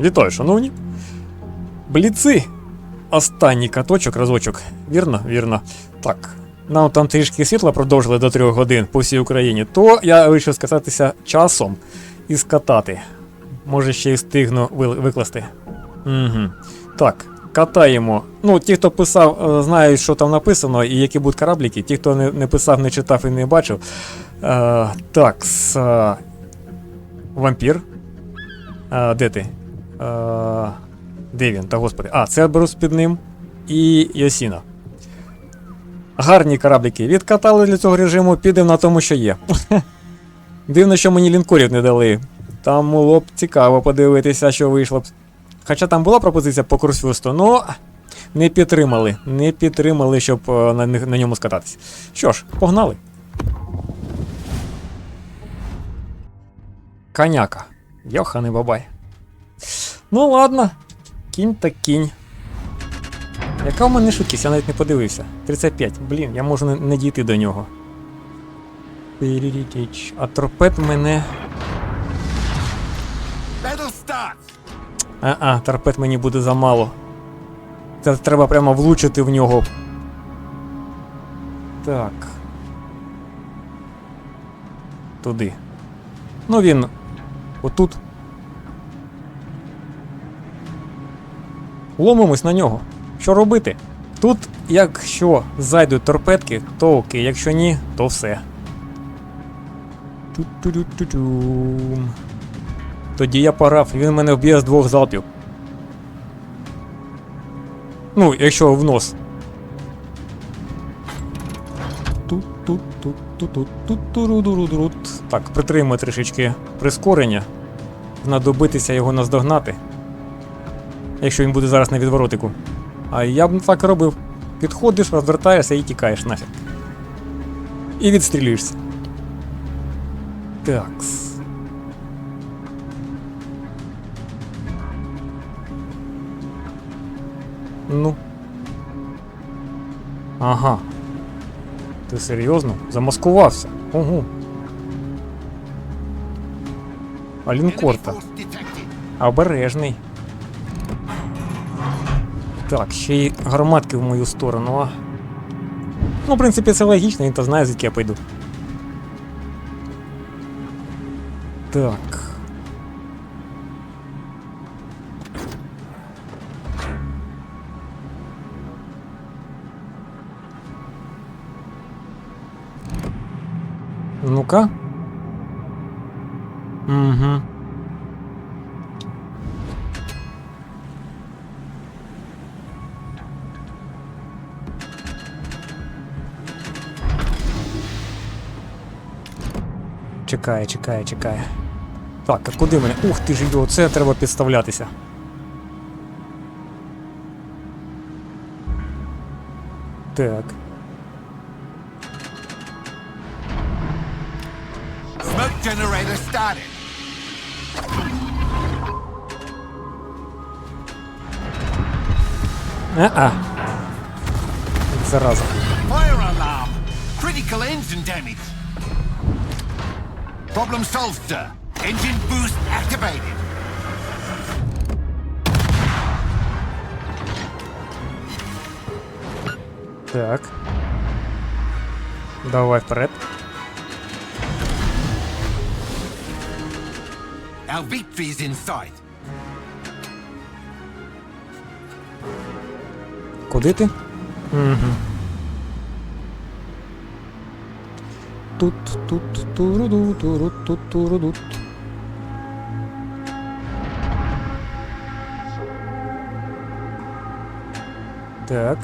Вітаю, шановні. Бліци. Останній каточок, разочок. Вірно? Вірно. Так. Нам там трішки світла продовжили до 3 годин по всій Україні, то я вирішив сказатися часом і скатати. Може ще й встигну викласти. Угу. Так, катаємо. Ну, ті, хто писав, е, знають, що там написано і які будуть корабліки. Ті, хто не, не писав, не читав і не бачив. Е, так, с, е, вампір. Е, де ти? Е, де він? Та господи. А, Церберус під ним і Йосіна. Гарні корабліки. Відкатали для цього режиму, підемо на тому, що є. Дивно, що мені лінкорів не дали. Там було б цікаво подивитися, що вийшло б. Хоча там була пропозиція по Курсфюсту, но не підтримали. Не підтримали, щоб е, на, на ньому скататись. Що ж, погнали. Коняка. Йоханий бабай. Ну ладно, кінь та кінь. Яка в мене швидкість, я навіть не подивився. 35. Блін, я можу не, дійти до нього. А торпед мене. А-а, торпед мені буде замало. Це треба прямо влучити в нього. Так. Туди. Ну він. Отут. Ломимось на нього. Що робити? Тут, якщо зайдуть торпедки, то окей, якщо ні, то все. Тоді я порав, він мене вб'є з двох залпів. Ну, якщо в нос. Так, притримуємо трішечки прискорення. Знадобитися його наздогнати. Якщо він буде зараз на відворотику. А я б так і робив. Підходиш, розвертаєшся і тікаєш нафіг. І відстрілюєшся. Такс. Ну. Ага. Ти серйозно? Замаскувався. Ого. А лінкорта. Обережний. Так, ще й гарматки в мою сторону, а. Ну, в принципі, це логічно, він то знає, звідки я пойду. Так. Ну-ка. Угу. Чекає, чекає, чекає. Так, а куди мене? Ух ти ж йо, це треба підставлятися. Так. Smoke generator started. А-а. Зараза. Fire alarm. Critical engine damage. Problem solved, sir. Engine boost activated. Так. Давай вперед. Our victory is in sight. Куди ти? Угу. Тут, тут, туруду, туру, тут, туруду Так.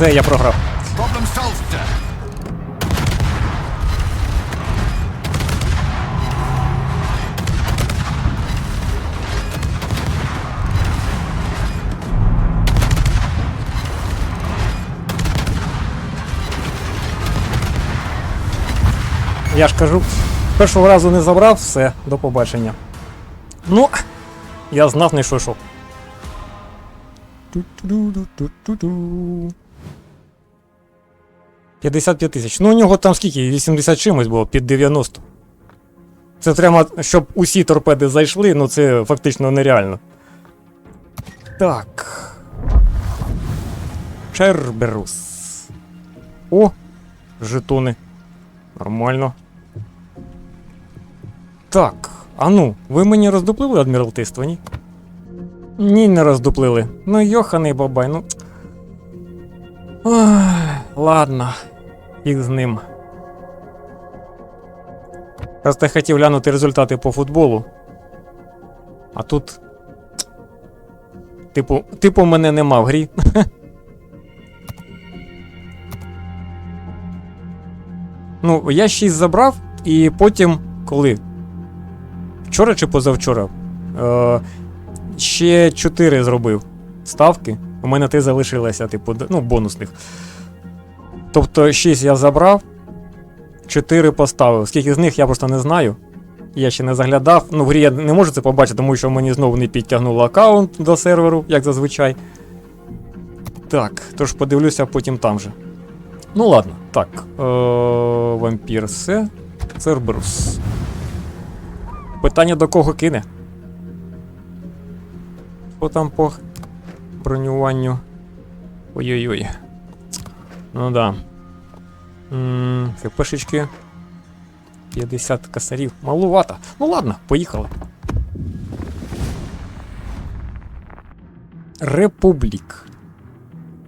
Це я програв. Я ж кажу, першого разу не забрав, все, до побачення. Ну, я знав не що йшов. Ту-ту-ду-ду-ту-ту. 55 тисяч. Ну у нього там скільки? 80 чимось було, під 90. Це треба, щоб усі торпеди зайшли, ну це фактично нереально. Так. Черберус. О! Жетони. Нормально. Так. А ну, ви мені роздуплили адміралтейство, ні? Ні, не роздуплили. Ну, йоханий бабай, ну. Ой, ладно. Їх з ним. Просто хотів глянути результати по футболу. А тут. Типу, типу мене нема в грі. ну, я 6 забрав, і потім, коли? Вчора чи позавчора? Е, ще 4 зробив ставки. У мене 3 залишилося, типу, ну, бонусних. Тобто 6 я забрав, 4 поставив. Скільки з них я просто не знаю. Я ще не заглядав. Ну, в грі я не можу це побачити, тому що мені знову не підтягнуло аккаунт до серверу, як зазвичай. Так, тож подивлюся потім там же. Ну ладно, так. Е- все. Цербрус. Питання до кого кине? Що там по бронюванню? Ой-ой-ой. Ну да. ХПшечки. 50 косарів. Малувато. Ну ладно, поїхали. Републік.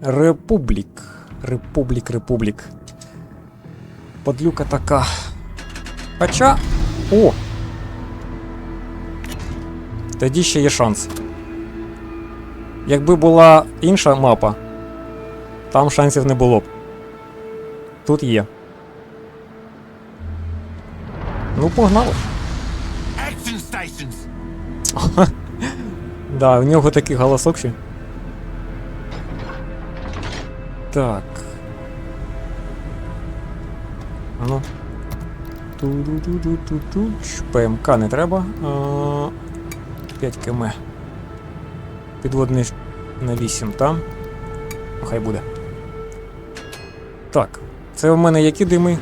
Републік. Републік, Републік. Подлюка така. Хоча. О! Тоді ще є шанс. Якби була інша мапа, там шансів не було б. Тут є. Ну, погнали. Да, в нього такий голосок ще. Так. А ну. Ту-ду-ду-ду-ду-ду. Ч, ПМК не треба. А, 5 км. Підводний на 8, там. Хай буде. Так. Це в мене які дими?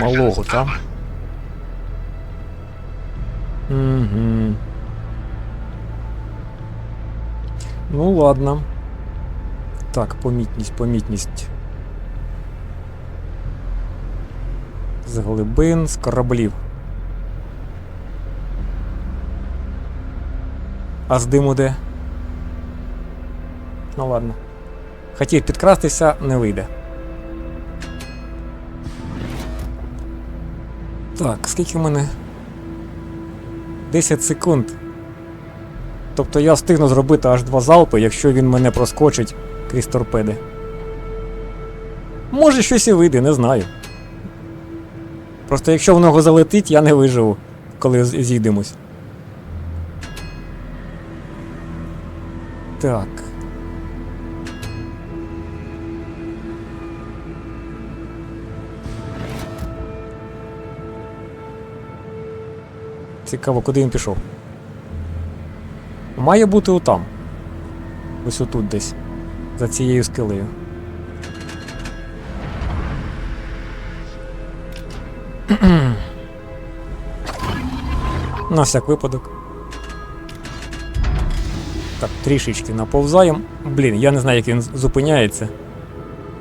Малого, там. Угу. Ну ладно. Так, помітність, помітність. З глибин, з кораблів. А з диму де? Ну ладно. Хотів підкрастися, не вийде. Так, скільки в мене? 10 секунд. Тобто я встигну зробити аж два залпи, якщо він мене проскочить крізь торпеди. Може щось і вийде, не знаю. Просто якщо в нього залетить, я не виживу, коли зійдемось. Так. Цікаво, куди він пішов. Має бути отам. Ось отут десь. За цією скелею. На всяк випадок. Так, трішечки наповзаємо. Блін, я не знаю, як він зупиняється.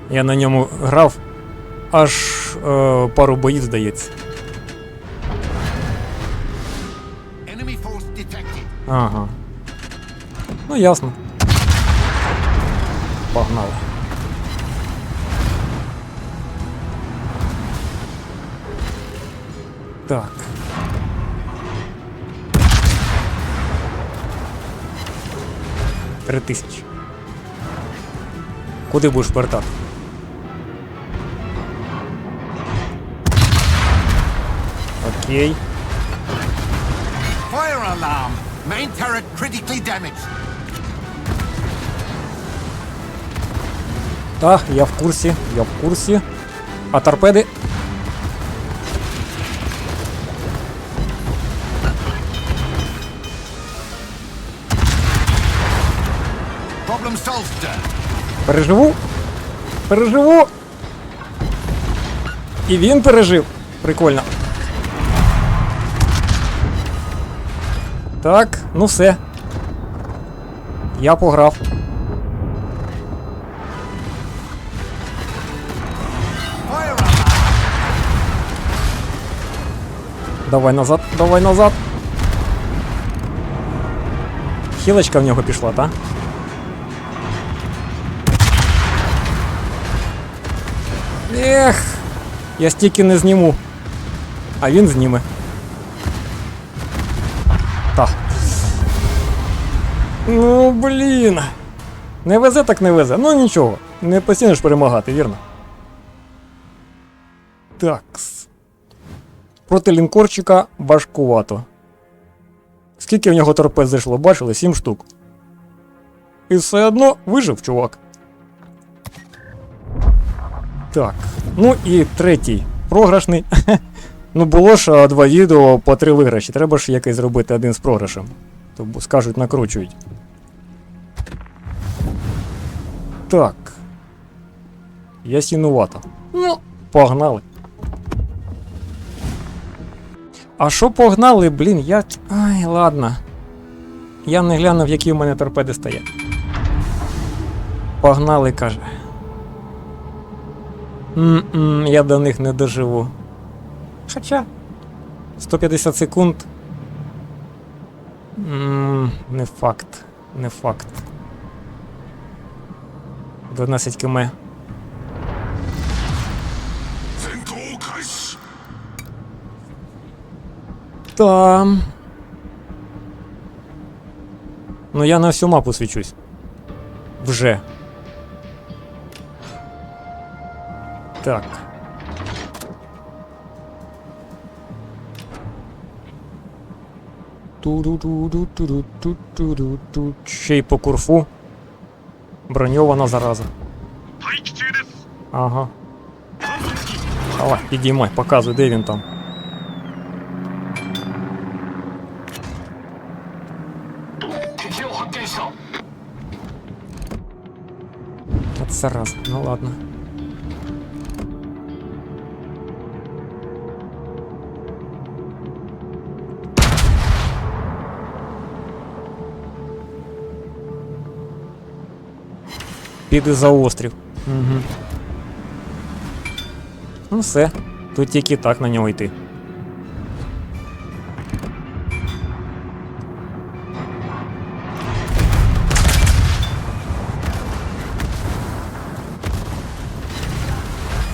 Я на ньому грав аж е, пару боїв, здається. Ага. Ну ясно. Погнали. Так. Три тисячі. Куди будеш вертати? Окей. Fire alarm. Main turret critically damaged. Так, я в курсі, я в курсі. А торпеди. Problem solved, sir. Переживу. Переживу. І він пережив. Прикольно. Так, ну все. Я пограв. Fire up! Давай назад, давай назад. Хілочка в нього пішла, та? Ех, я стільки не зніму. А він зніме. Ну, блін. Не везе, так не везе. Ну нічого. Не постійно ж перемагати, вірно? Такс. Проти лінкорчика важкувато. Скільки в нього торпед зайшло, бачили? Сім штук. І все одно вижив, чувак. Так. Ну і третій. Програшний. ну було ж два відео по три виграші. Треба ж якийсь зробити один з програшем. То скажуть, накручують. Так. Ясінувато. Ну, погнали. А що погнали, блін, я. Ай, ладно. Я не глянув, які в мене торпеди стоять. Погнали, каже. М-м, я до них не доживу. Хоча. 150 секунд. Ммм, не факт. Не факт. 12 км. Там. Ну я на всю мапу свічусь. Вже. Так. Ще й по курфу. Броньована зараза. Ага. Давай, підіймай, показуй, де він там. Це раз, ну ладно. Піди за острів. Угу. Ну все. Тут тільки так на нього йти.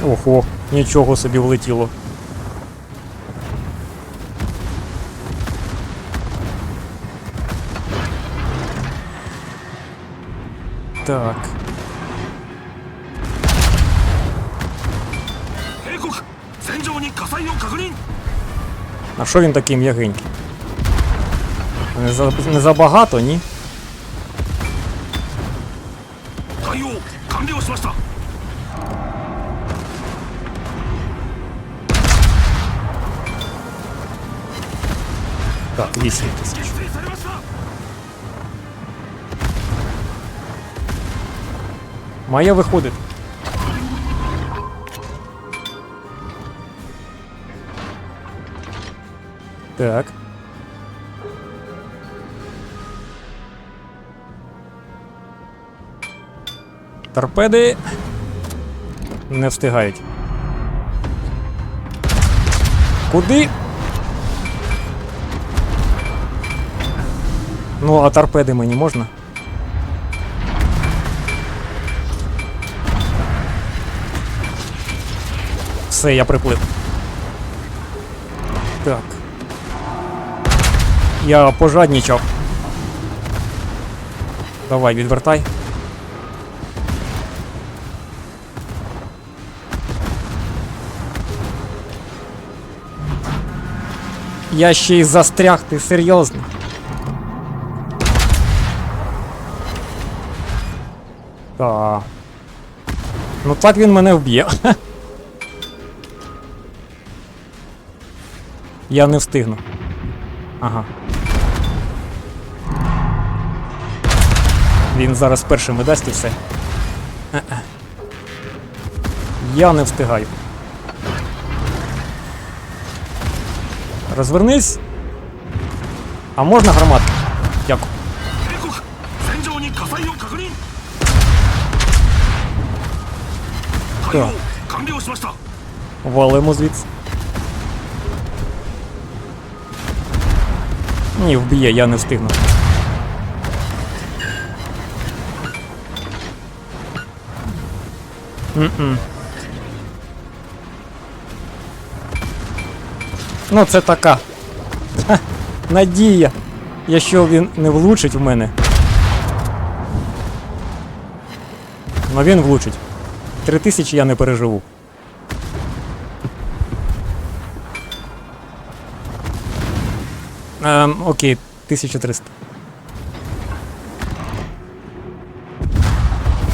Ого, нічого собі влетіло. Так. А що він такий м'ягенький? Не, за, не забагато, ні? Так, вісім. тисяч. Має виходити. Так. Торпеди не встигають. Куди? Ну, а торпеди мені можна? Все, я приплив. Так. Я пожаднічав. Давай, відвертай. Я ще й застряг, ти серйозно. Та. Ну так він мене вб'є. Я не встигну. Ага. Він зараз першим видасть і все. А -а. Я не встигаю. Розвернись. А можна гармат? Дякую. Так. Валимо звідси. Ні, вб'є, я не встигну. М-м. Ну, це така. Ха, надія. Якщо він не влучить в мене. Ну він влучить. Три тисячі я не переживу. Ем, окей, 1300.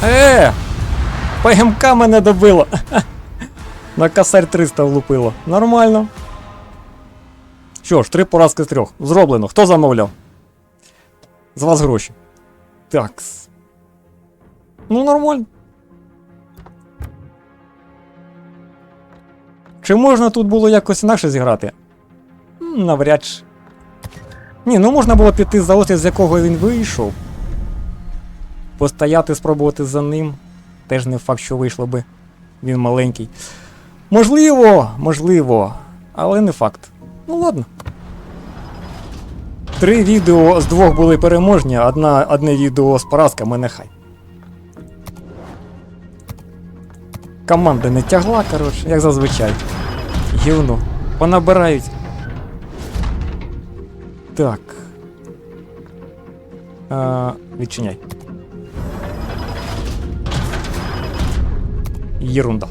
Е! ПМК мене добило. На косарь 300 влупило. Нормально. Що ж, три поразки з трьох. Зроблено. Хто замовляв? З вас гроші. Такс. Ну, нормально. Чи можна тут було якось інакше зіграти? Навряд чи. Ні, ну можна було піти за офіс, з якого він вийшов. Постояти, спробувати за ним. Теж не факт, що вийшло би. Він маленький. Можливо, можливо, але не факт. Ну ладно. Три відео з двох були переможні, одна, одне відео з поразками нехай. Команда не тягла, коротше, як зазвичай. Гівно. Понабирають. Так. А, відчиняй. Єрунда.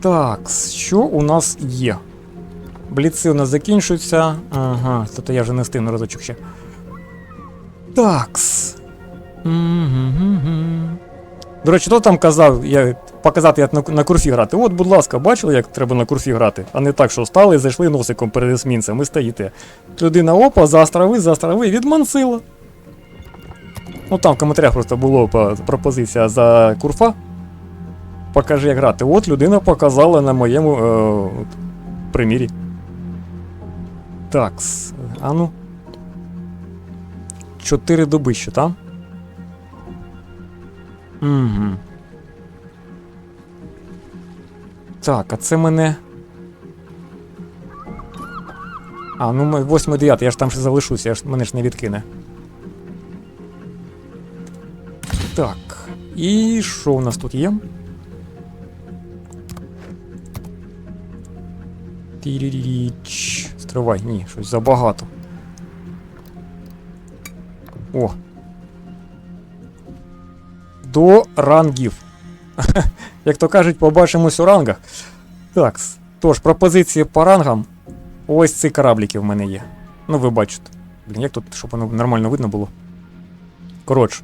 Так, що у нас є? Бліци у нас закінчуються. Ага, тобто я вже не встигну разочок ще. Такс. До речі, хто там казав, я, показати, як на, на курфі грати. От, будь ласка, бачили, як треба на курфі грати, а не так, що стали і зайшли носиком перед есмінцем і стоїте. Людина опа, за острови, за острови, відмансила. Ну там в коментарях просто було пропозиція за курфа. Покажи, як грати. От людина показала на моєму е, примірі. Такс. А ну. Чотири доби ще, там? Угу. Так, а це мене. А, ну 8-9, я ж там ще залишуся, я ж мене ж не відкине. Так. І що у нас тут є? Тіріріч. Стривай, ні, щось забагато. О. До рангів. Як то кажуть, побачимось у рангах. Так, тож, пропозиції по рангам. Ось ці корабліки в мене є. Ну, ви бачите. Блін, як тут, щоб воно нормально видно було. Коротше.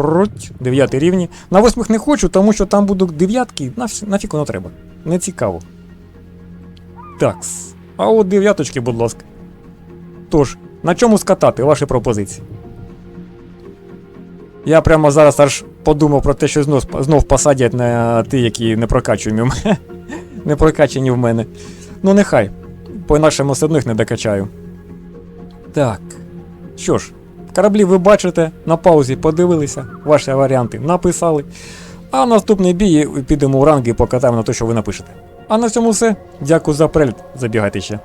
Труть, дев'ятий рівні. На восьмих не хочу, тому що там будуть дев'ятки. Нафі- Нафіг воно треба. Не цікаво. Такс. А от дев'яточки, будь ласка. Тож, на чому скатати ваші пропозиції? Я прямо зараз аж подумав про те, що знов, знов посадять на ті, які не мене. не прокачані в мене. Ну нехай. По-інакшому все одно не докачаю. Так. Що ж, кораблі ви бачите, на паузі подивилися, ваші варіанти написали. А наступний бій підемо у ранги і покатаємо на те, що ви напишете. А на цьому все. Дякую за перегляд. Забігайте ще.